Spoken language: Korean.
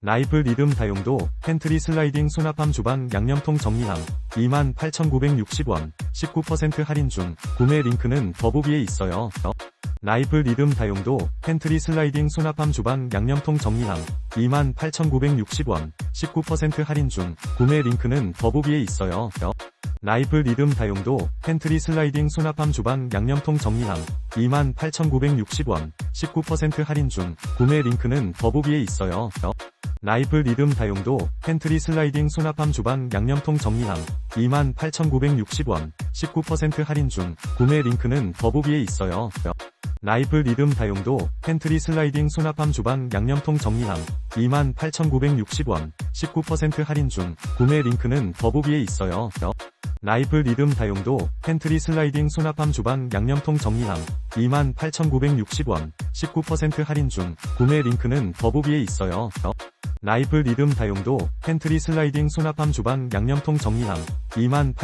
라이브 리듬 다용도 팬트리 슬라이딩 수납함 주방 양념통 정리함 28,960원 19% 할인 중 구매 링크는 더보기에 있어요. 라이브 리듬 다용도 팬트리 슬라이딩 수납함 주방 양념통 정리함 28,960원 19% 할인 중 구매 링크는 더보기에 있어요. 라이브 리듬 다용도 팬트리 슬라이딩 수납함 주방 양념통 정리함 28,960원 19% 할인 중 구매 링크는 더보기에 있어요. 라이브 리듬 다용도 팬트리 슬라이딩 수납함 주방 양념통 정리함 28,960원 19% 할인 중 구매 링크는 더보기에 있어요. 라이브 리듬 다용도 팬트리 슬라이딩 수납함 주방 양념통 정리함 28,960원 19% 할인 중 구매 링크는 더보기에 있어요. 라이브 리듬 다용도 팬트리 슬라이딩 수납함 주방 양념통 정리함 28,960원 19% 할인 중 구매 링크는 더보기에 있어요. 라이브 리듬 다용도 팬트리 슬라이딩 수납함 주방 양념통 정리함 28,000